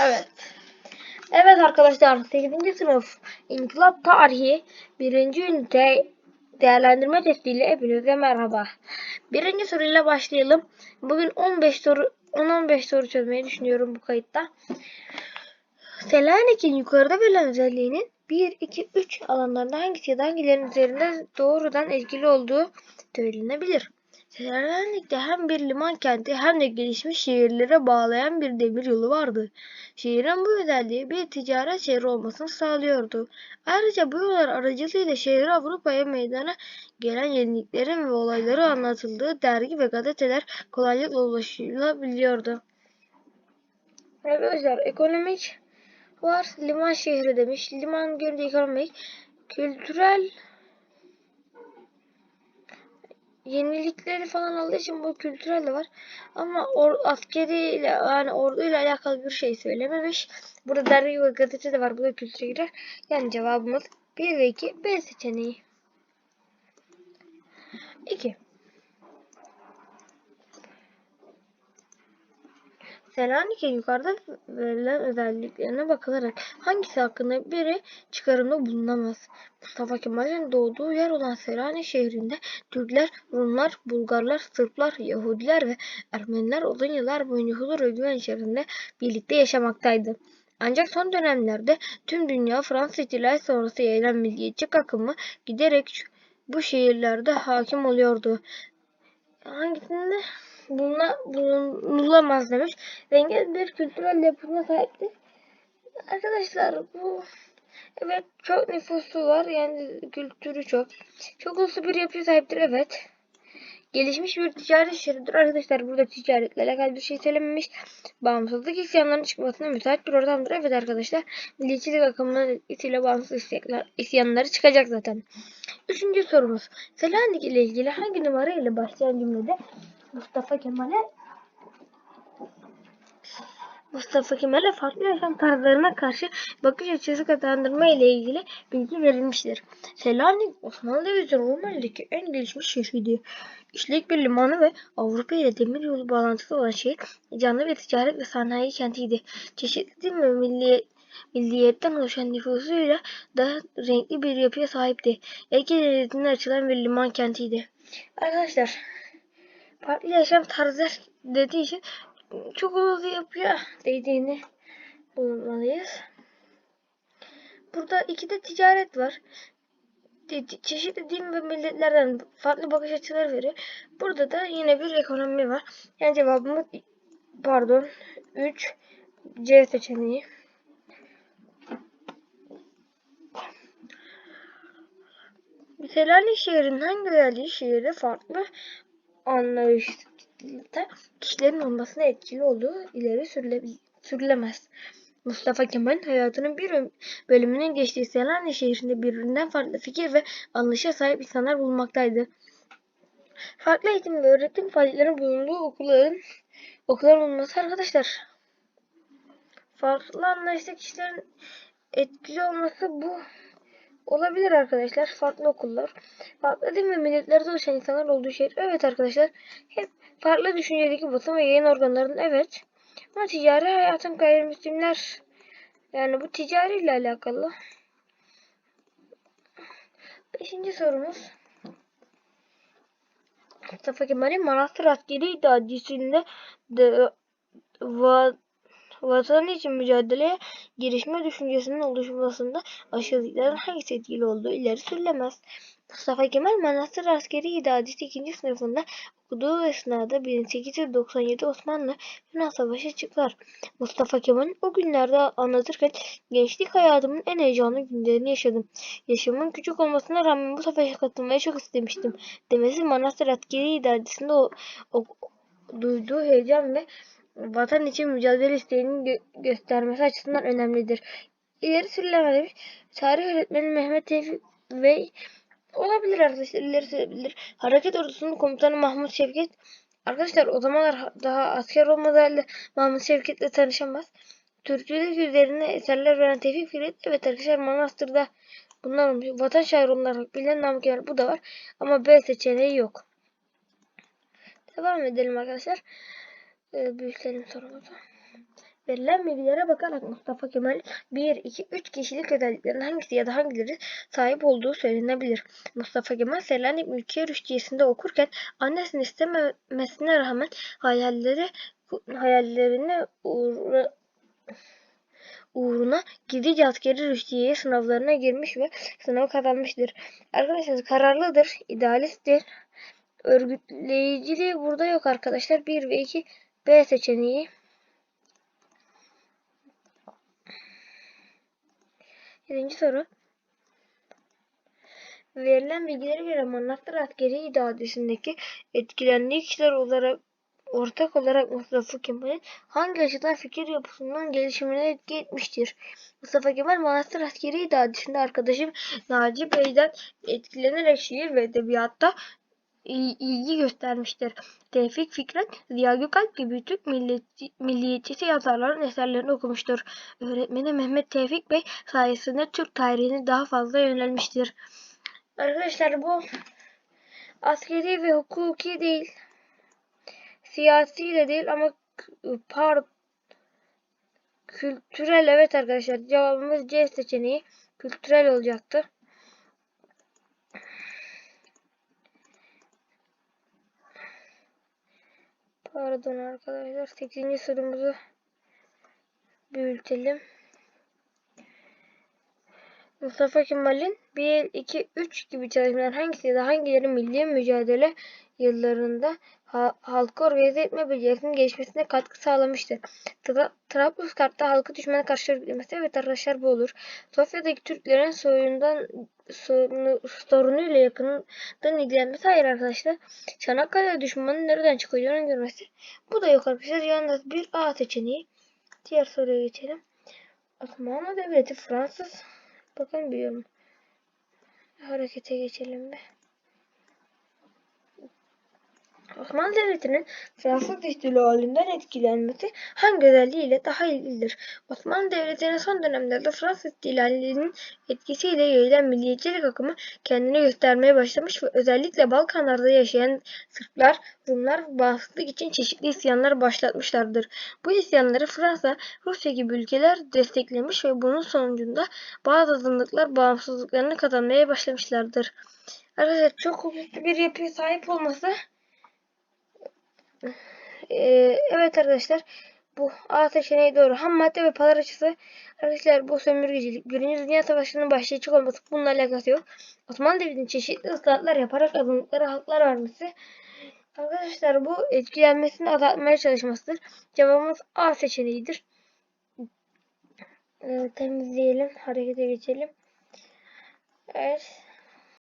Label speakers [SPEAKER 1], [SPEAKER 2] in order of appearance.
[SPEAKER 1] Evet. Evet arkadaşlar 8. sınıf İnkılap Tarihi 1. ünite değerlendirme testiyle hepinize merhaba. Birinci soruyla başlayalım. Bugün 15 soru 10-15 soru çözmeyi düşünüyorum bu kayıtta. Selanik'in yukarıda verilen özelliğinin 1, 2, 3 alanlarında hangisi ya da hangilerinin üzerinde doğrudan etkili olduğu söylenebilir. Selanik'te hem bir liman kenti hem de gelişmiş şehirlere bağlayan bir demir yolu vardı. Şehrin bu özelliği bir ticaret şehri olmasını sağlıyordu. Ayrıca bu yollar aracılığıyla şehre Avrupa'ya meydana gelen yeniliklerin ve olayları anlatıldığı dergi ve gazeteler kolaylıkla ulaşılabiliyordu. Arkadaşlar ekonomik var. Liman şehri demiş. Liman görünce ekonomik. Kültürel yenilikleri falan aldığı için bu kültürel de var. Ama or, askeriyle yani orduyla alakalı bir şey söylememiş. Burada dergi ve gazete de var. Bu da kültüre girer. Yani cevabımız 1 ve 2 B seçeneği. 2. Selanik'in yukarıda verilen özelliklerine bakılarak hangisi hakkında biri çıkarımda bulunamaz? Mustafa Kemal'in doğduğu yer olan Selanik şehrinde Türkler, Rumlar, Bulgarlar, Sırplar, Yahudiler ve Ermeniler uzun yıllar boyunca huzur ve güven içerisinde birlikte yaşamaktaydı. Ancak son dönemlerde tüm dünya Fransız ihtilali sonrası yayılan milliyetçi akımı giderek bu şehirlerde hakim oluyordu. Hangisinde buluna, bulunulamaz demiş. Zengin bir kültürel yapısına sahiptir. Arkadaşlar bu evet çok nüfusu var yani kültürü çok. Çok uluslu bir yapıya sahiptir evet. Gelişmiş bir ticaret şehridir arkadaşlar. Burada ticaretle alakalı bir şey söylememiş. Bağımsızlık isyanlarının çıkmasına müsait bir ortamdır. Evet arkadaşlar. Milliyetçilik akımının etkisiyle bağımsız isyanları çıkacak zaten. Üçüncü sorumuz. Selanik ile ilgili hangi numara ile başlayan cümlede Mustafa Kemal'e Mustafa Kemal'e farklı yaşam tarzlarına karşı bakış açısı kazandırma ile ilgili bilgi verilmiştir. Selanik Osmanlı Devleti Rumeli'deki en gelişmiş şehriydi. İşlek bir limanı ve Avrupa ile demir yolu bağlantısı olan şehir canlı bir ticaret ve sanayi kentiydi. Çeşitli ve milli, milliyetten oluşan nüfusuyla daha renkli bir yapıya sahipti. Ege Denizi'ne açılan bir liman kentiydi. Arkadaşlar farklı yaşam tarzı dediği için çok hızlı yapıyor dediğini bulmalıyız. Burada iki de ticaret var. Çeşitli din ve milletlerden farklı bakış açıları veriyor. Burada da yine bir ekonomi var. Yani cevabımız pardon 3 C seçeneği. Selanik şehrinin hangi özelliği şehirde farklı anlayışta kişilerin olmasına etkili olduğu ileri sürülemez. Mustafa Kemal hayatının bir bölümünün geçtiği Selanik şehrinde birbirinden farklı fikir ve anlayışa sahip insanlar bulunmaktaydı. Farklı eğitim ve öğretim faaliyetlerinin bulunduğu okulların okullar olması arkadaşlar. Farklı anlayışta kişilerin etkili olması bu olabilir arkadaşlar. Farklı okullar. Farklı din ve milletlerde oluşan insanlar olduğu şehir. Evet arkadaşlar. Hep farklı düşüncedeki basın ve yayın organlarının evet. Ama ticari hayatın gayrimüslimler yani bu ticari ile alakalı. Beşinci sorumuz. Mustafa Kemal'in Manastır askeri iddiacısında de, va, vatan için mücadeleye girişme düşüncesinin oluşmasında aşağıdakilerin hangisi etkili olduğu ileri sürülemez. Mustafa Kemal Manastır Askeri İdadisi 2. sınıfında okuduğu esnada 1897 Osmanlı Yunan Savaşı çıkar. Mustafa Kemal o günlerde anlatırken gençlik hayatımın en heyecanlı günlerini yaşadım. Yaşamın küçük olmasına rağmen bu savaşa katılmaya çok istemiştim. Demesi Manastır Askeri İdadisi'nde o, o, duyduğu heyecan ve vatan için mücadele isteğini gö göstermesi açısından önemlidir. İleri sürülemez Tarih öğretmeni Mehmet Tevfik Bey olabilir arkadaşlar ileri sürebilir. Hareket ordusunun komutanı Mahmut Şevket arkadaşlar o zamanlar daha asker olmadığı halde Mahmut Şevket'le tanışamaz. Türkçülük üzerine eserler veren Tevfik Fikret evet arkadaşlar Manastır'da bunlar olmuş. Vatan şairi olarak bilinen Namık Kemal bu da var. Ama B seçeneği yok. Devam edelim arkadaşlar. Ee, büyütelim sorumuzu. Verilen bilgilere bakarak Mustafa Kemal 1, 2, 3 kişilik özelliklerin hangisi ya da hangileri sahip olduğu söylenebilir. Mustafa Kemal Selanik Mülkiye Rüştiyesi'nde okurken annesinin istememesine rağmen hayalleri hayallerini uğra, uğruna gidici askeri rüştiyeye sınavlarına girmiş ve sınavı kazanmıştır. Arkadaşlar kararlıdır, idealisttir. Örgütleyiciliği burada yok arkadaşlar. 1 ve 2 B seçeneği. Yedinci soru. Verilen bilgilere göre Manastır askeri idaresindeki etkilendiği kişiler olarak ortak olarak Mustafa Kemal'in hangi açıdan fikir yapısının gelişimine etki etmiştir? Mustafa Kemal Manastır askeri idaresinde arkadaşım Naci Bey'den etkilenerek şiir ve edebiyatta ilgi göstermiştir. Tevfik Fikret, Ziya Gökalp gibi Türk milliyetçi, milliyetçisi yazarların eserlerini okumuştur. Öğretmeni Mehmet Tevfik Bey sayesinde Türk tarihine daha fazla yönelmiştir. Arkadaşlar bu askeri ve hukuki değil. Siyasi de değil ama par kültürel evet arkadaşlar cevabımız C seçeneği kültürel olacaktı. Pardon arkadaşlar 8. sorumuzu büyütelim. Mustafa Kemal'in 1, 2, 3 gibi çalışmalar hangisi ya da hangileri milli mücadele yıllarında ha halkı organize etme becerisinin gelişmesine katkı sağlamıştır. Tra Trablusgarp'ta halkı düşmana karşı örgütlemesi evet arkadaşlar bu olur. Sofya'daki Türklerin soyundan sorunu, sorunuyla yakından ilgilenmesi hayır arkadaşlar. Çanakkale düşmanın nereden çıkacağını görmesi bu da yok arkadaşlar. Yalnız bir A seçeneği. Diğer soruya geçelim. Osmanlı Devleti Fransız Bakın biliyorum. Harekete geçelim bir. Osmanlı Devleti'nin Fransız ihtilalinden etkilenmesi hangi özelliğiyle daha ilgilidir? Osmanlı Devleti'nin son dönemlerde Fransız ihtilalinin etkisiyle yayılan milliyetçilik akımı kendini göstermeye başlamış ve özellikle Balkanlarda yaşayan Sırplar, Rumlar bağımsızlık için çeşitli isyanlar başlatmışlardır. Bu isyanları Fransa, Rusya gibi ülkeler desteklemiş ve bunun sonucunda bazı azınlıklar bağımsızlıklarını kazanmaya başlamışlardır. Arkadaşlar çok hızlı bir yapıya sahip olması ee, evet arkadaşlar. Bu A seçeneği doğru. Ham madde ve pazar açısı. Arkadaşlar bu sömürgecilik. Birinci Dünya Savaşı'nın başlayıcı olması bununla alakası yok. Osmanlı Devleti'nin çeşitli ıslahatlar yaparak azınlıklara haklar vermesi. Arkadaşlar bu etkilenmesini azaltmaya çalışmasıdır. Cevabımız A seçeneğidir. Ee, temizleyelim. Harekete geçelim. Evet.